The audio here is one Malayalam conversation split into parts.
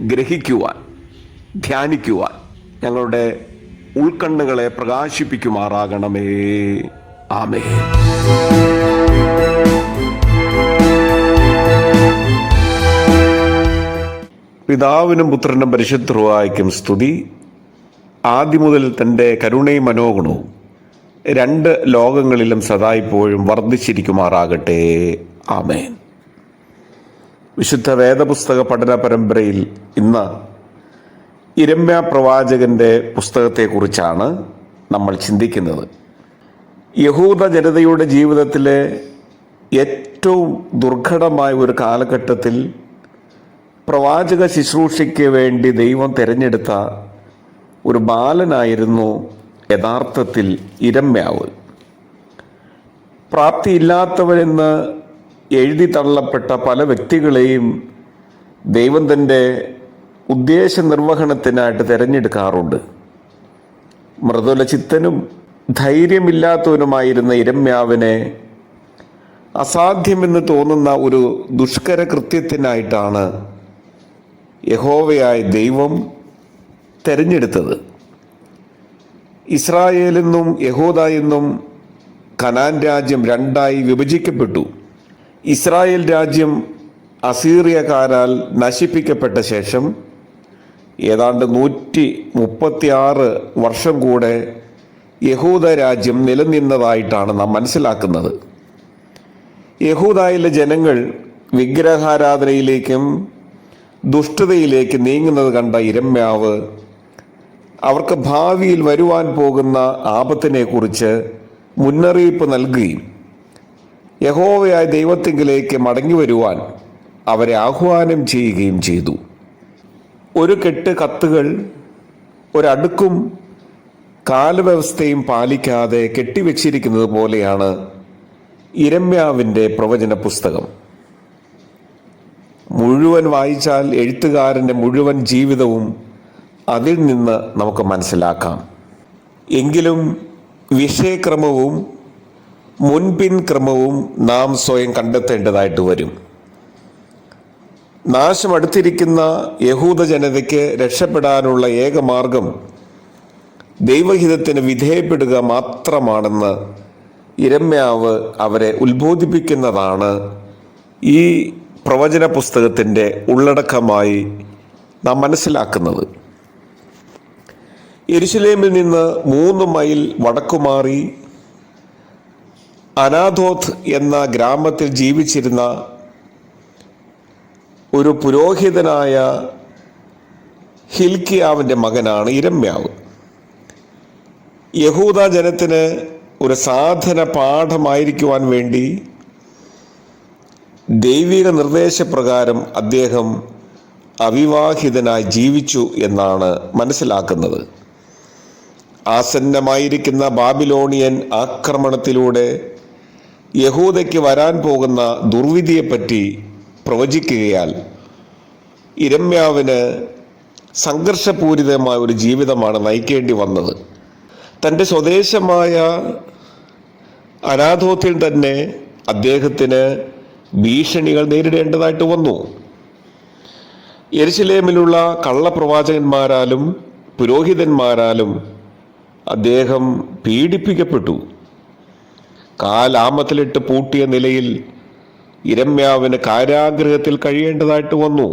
ഗ്രഹിക്കുവാൻ ധ്യാനിക്കുവാൻ ഞങ്ങളുടെ ഉൾക്കണ്ണുകളെ പ്രകാശിപ്പിക്കുമാറാകണമേ. ആമേ പിതാവിനും പുത്രനും പരിശുദ്ധവായിക്കും സ്തുതി. ആദ്യം മുതൽ തന്റെ കരുണയും മനോഗുണവും രണ്ട് ലോകങ്ങളിലും സദാ ഇപ്പോഴും വർദ്ധിച്ചിരിക്കുമാറാകട്ടെ. ആമേൻ. വിശുദ്ധ വേദപുസ്തക പഠന പരമ്പരയിൽ ഇന്ന് ഇരമ്യ പ്രവാചകന്റെ പുസ്തകത്തെക്കുറിച്ചാണ് നമ്മൾ ചിന്തിക്കുന്നത്. യഹൂദ ജനതയുടെ ജീവിതത്തിലെ ഏറ്റവും ദുർഘടമായ ഒരു കാലഘട്ടത്തിൽ പ്രവാചക ശുശ്രൂഷയ്ക്ക് വേണ്ടി ദൈവം തിരഞ്ഞെടുത്ത ഒരു ബാലനായിരുന്നു യഥാർത്ഥത്തിൽ ഇരമ്യാവ്. പ്രാപ്തിയില്ലാത്തവരെന്ന് എഴുതി തള്ളപ്പെട്ട പല വ്യക്തികളെയും ദൈവം തന്റെ ഉദ്ദേശ നിർവഹണത്തിനായിട്ട് തിരഞ്ഞെടുക്കാറുണ്ട്. മൃദുലചിത്തനും ധൈര്യമില്ലാത്തവനുമായിരുന്ന ഇരമ്യാവിനെ അസാധ്യമെന്ന് തോന്നുന്ന ഒരു ദുഷ്കര കൃത്യത്തിനായിട്ടാണ് യഹോവയായ ദൈവം തെരഞ്ഞെടുത്തത്. ഇസ്രായേലെന്നും യഹൂദ എന്നും കനാൻ രാജ്യം രണ്ടായി വിഭജിക്കപ്പെട്ടു. ഇസ്രായേൽ രാജ്യം അസീറിയക്കാരാൽ നശിപ്പിക്കപ്പെട്ട ശേഷം ഏതാണ്ട് നൂറ്റി മുപ്പത്തിയാറ് വർഷം കൂടെ യഹൂദ രാജ്യം നിലനിന്നതായിട്ടാണ് നാം മനസ്സിലാക്കുന്നത്. യഹൂദായിലെ ജനങ്ങൾ വിഗ്രഹാരാധനയിലേക്കും ദുഷ്ടതയിലേക്ക് നീങ്ങുന്നത് കണ്ട ഇരമ്യാവ് അവർക്ക് ഭാവിയിൽ വരുവാൻ പോകുന്ന ആപത്തിനെക്കുറിച്ച് മുന്നറിയിപ്പ് നൽകുകയും യഹോവയായ ദൈവത്തിങ്കിലേക്ക് മടങ്ങി വരുവാൻ അവരെ ആഹ്വാനം ചെയ്യുകയും ചെയ്തു. ഒരു കെട്ട് കത്തുകൾ ഒരടുക്കും കാലവ്യവസ്ഥയും പാലിക്കാതെ കെട്ടിവെച്ചിരിക്കുന്നത് പോലെയാണ് ഇരമ്യാവിന്റെ പ്രവചന പുസ്തകം മുഴുവൻ വായിച്ചാൽ എഴുത്തുകാരന്റെ മുഴുവൻ ജീവിതവും അതിൽ നിന്ന് നമുക്ക് മനസ്സിലാക്കാം. എങ്കിലും വിഷയക്രമവും മുൻപിൻ ക്രമവും നാം സ്വയം കണ്ടെത്തേണ്ടതായിട്ട് വരും. നാശം അടുത്തിരിക്കുന്ന യഹൂദ ജനതയ്ക്ക് രക്ഷപ്പെടാനുള്ള ഏക മാർഗം ദൈവഹിതത്തിന് വിധേയപ്പെടുക മാത്രമാണെന്ന് ഇരമ്യാവ് അവരെ ഉത്ബോധിപ്പിക്കുന്നതാണ് ഈ പ്രവചന പുസ്തകത്തിന്റെ ഉള്ളടക്കമായി നാം മനസ്സിലാക്കുന്നത്. എരുശലേമിൽ നിന്ന് മൂന്ന് മൈൽ വടക്കുമാറി അനാഥോത്ത് എന്ന ഗ്രാമത്തിൽ ജീവിച്ചിരുന്ന ഒരു പുരോഹിതനായ ഹിൽക്കിയാവിന്റെ മകനാണ് ഇരമ്യാവ്. യഹൂദ ജനത്തിന് ഒരു സാധന പാഠമായിരിക്കുവാൻ വേണ്ടി ദൈവിക നിർദ്ദേശപ്രകാരം അദ്ദേഹം അവിവാഹിതനായി ജീവിച്ചു എന്നാണ് മനസ്സിലാക്കുന്നത്. ആസന്നമായിരിക്കുന്ന ബാബിലോണിയൻ ആക്രമണത്തിലൂടെ യഹൂദയ്ക്ക് വരാൻ പോകുന്ന ദുർവിധിയെപ്പറ്റി പ്രവചിക്കുകയാൽ ഇരമ്യാവിന് സംഘർഷപൂരിതമായ ഒരു ജീവിതമാണ് നയിക്കേണ്ടി വന്നത്. തന്റെ സ്വദേശമായ അനാഥോത്തിൽ തന്നെ അദ്ദേഹത്തിന് ഭീഷണികൾ നേരിടേണ്ടതായിട്ട് വന്നു. യരിശിലേമിലുള്ള കള്ളപ്രവാചകന്മാരാലും പുരോഹിതന്മാരാലും അദ്ദേഹം പീഡിപ്പിക്കപ്പെട്ടു. കാലാമത്തിലിട്ട് പൂട്ടിയ നിലയിൽ ഇരമ്യാവിന് കാരാഗ്രഹത്തിൽ കഴിയേണ്ടതായിട്ട് വന്നു.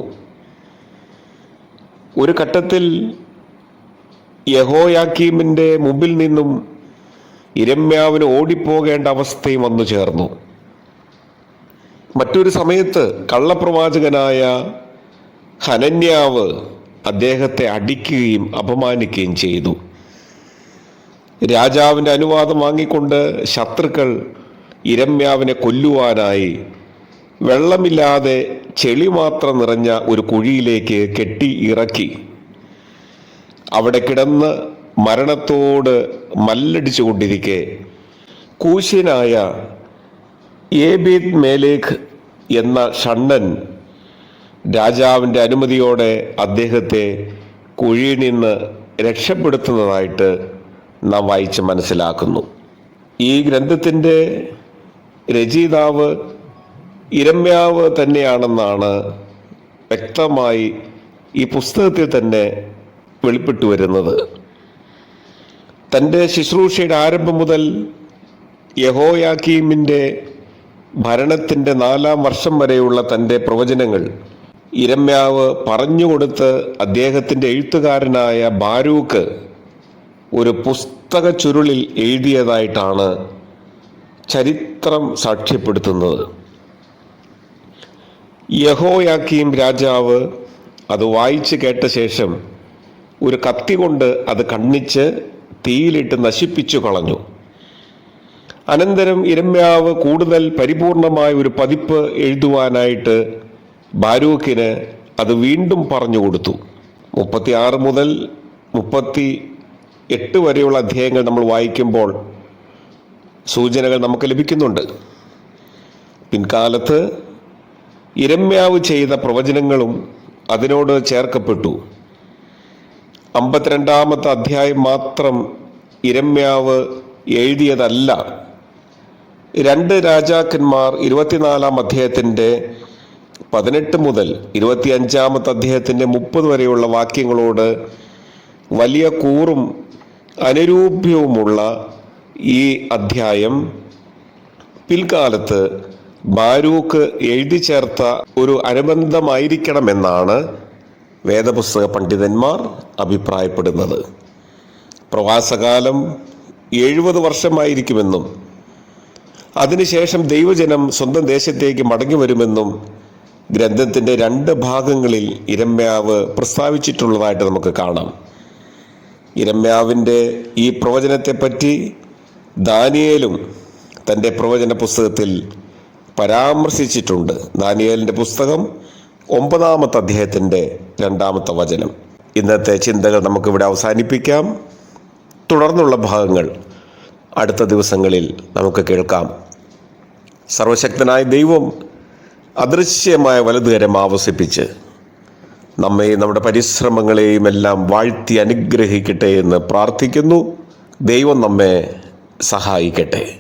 ഒരു ഘട്ടത്തിൽ യഹോയാക്കീമിന്റെ മുമ്പിൽ നിന്നും ഇരമ്യാവിന് ഓടിപ്പോകേണ്ട അവസ്ഥയും വന്നു ചേർന്നു. മറ്റൊരു സമയത്ത് കള്ളപ്രവാചകനായ ഹനന്യാവ് അദ്ദേഹത്തെ അടിക്കുകയും അപമാനിക്കുകയും ചെയ്തു. രാജാവിന്റെ അനുവാദം വാങ്ങിക്കൊണ്ട് ശത്രുക്കൾ ഇരമ്യാവിനെ കൊല്ലുവാനായി വെള്ളമില്ലാതെ ചെളി മാത്രം നിറഞ്ഞ ഒരു കുഴിയിലേക്ക് കെട്ടി ഇറക്കി. അവിടെ കിടന്ന് മരണത്തോട് മല്ലടിച്ചു കൊണ്ടിരിക്കെ കൂശ്യനായ ഏബിദ് മേലേഖ് എന്ന ഷണ്ണൻ രാജാവിന്റെ അനുമതിയോടെ അദ്ദേഹത്തെ കുഴിയിൽ നിന്ന് രക്ഷപ്പെടുത്തുന്നതായിട്ട് നാം വായിച്ച് മനസ്സിലാക്കുന്നു. ഈ ഗ്രന്ഥത്തിന്റെ രചയിതാവ് ഇരമ്യാവ് തന്നെയാണെന്നാണ് വ്യക്തമായി ഈ പുസ്തകത്തിൽ തന്നെ വെളിപ്പെട്ടു വരുന്നത്. തന്റെ ശുശ്രൂഷയുടെ ആരംഭം മുതൽ യഹോയാക്കീമിന്റെ ഭരണത്തിന്റെ നാലാം വർഷം വരെയുള്ള തന്റെ പ്രവചനങ്ങൾ ഇരമ്യാവ് പറഞ്ഞുകൊടുത്ത് അദ്ദേഹത്തിന്റെ എഴുത്തുകാരനായ ബാരൂക്ക് ഒരു പുസ്തക ചുരുളിൽ എഴുതിയതായിട്ടാണ് ചരിത്രം സാക്ഷ്യപ്പെടുത്തുന്നത്. യഹോയാക്കീം രാജാവ് അത് വായിച്ചു കേട്ട ശേഷം ഒരു കത്തി കൊണ്ട് അത് കണ്ണിച്ച് തീയിലിട്ട് നശിപ്പിച്ചു കളഞ്ഞു. അനന്തരം ഇരമ്യാവ് കൂടുതൽ പരിപൂർണമായ ഒരു പതിപ്പ് എഴുതുവാനായിട്ട് ബാരൂക്കിന് അത് വീണ്ടും പറഞ്ഞു കൊടുത്തു. മുപ്പത്തി ആറ് മുതൽ മുപ്പത്തി എട്ട് വരെയുള്ള അധ്യായങ്ങൾ നമ്മൾ വായിക്കുമ്പോൾ സൂചനകൾ നമുക്ക് ലഭിക്കുന്നുണ്ട്. പിൻകാലത്ത് ഇരമ്യാവ് ചെയ്ത പ്രവചനങ്ങളും അതിനോട് ചേർക്കപ്പെട്ടു. അമ്പത്തിരണ്ടാമത്തെ അധ്യായം മാത്രം ഇരമ്യാവ് എഴുതിയതല്ല. രണ്ട് രാജാക്കന്മാർ ഇരുപത്തിനാലാം അധ്യായത്തിന്റെ പതിനെട്ട് മുതൽ ഇരുപത്തിയഞ്ചാമത്തെ അധ്യായത്തിന്റെ മുപ്പത് വരെയുള്ള വാക്യങ്ങളോട് വലിയ കൂറും അനുരൂപ്യവുമുള്ള ഈ അധ്യായം പിൽക്കാലത്ത് ബാരൂക്ക് എഴുതി ചേർത്ത ഒരു അനുബന്ധമായിരിക്കണമെന്നാണ് വേദപുസ്തക പണ്ഡിതന്മാർ അഭിപ്രായപ്പെടുന്നത്. പ്രവാസകാലം എഴുപത് വർഷമായിരിക്കുമെന്നും അതിനുശേഷം ദൈവജനം സ്വന്തം ദേശത്തേക്ക് മടങ്ങി വരുമെന്നും ഗ്രന്ഥത്തിന്റെ രണ്ട് ഭാഗങ്ങളിൽ ഇരമ്യാവ് പ്രസ്താവിച്ചിട്ടുള്ളതായിട്ട് നമുക്ക് കാണാം. ഇരമ്യാവിന്റെ ഈ പ്രവചനത്തെപ്പറ്റി ദാനിയേലും തന്റെ പ്രവചന പുസ്തകത്തിൽ പരാമർശിച്ചിട്ടുണ്ട്. ദാനിയേലിന്റെ പുസ്തകം ഒമ്പതാമത്തെ അദ്ദേഹത്തിന്റെ രണ്ടാമത്തെ വചനം. ഇന്നത്തെ ചിന്തകൾ നമുക്കിവിടെ അവസാനിപ്പിക്കാം. തുടർന്നുള്ള ഭാഗങ്ങൾ അടുത്ത ദിവസങ്ങളിൽ നമുക്ക് കേൾക്കാം. സർവശക്തനായ ദൈവം അദൃശ്യമായ വലതുകരം ആവസിപ്പിച്ച് നമ്മെയും നമ്മുടെ പരിശ്രമങ്ങളെയും എല്ലാം വാഴ്ത്തി അനുഗ്രഹിക്കട്ടെ എന്ന് പ്രാർത്ഥിക്കുന്നു. ദൈവം നമ്മെ സഹായിക്കട്ടെ.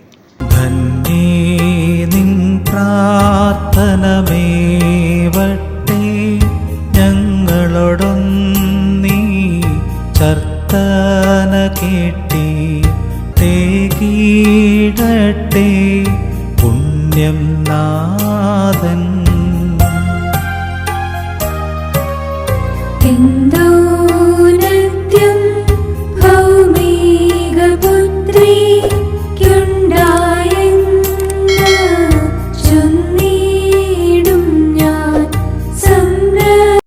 പ്രാർത്ഥനമേവട്ടെ. പുണ്യം നാഥൻ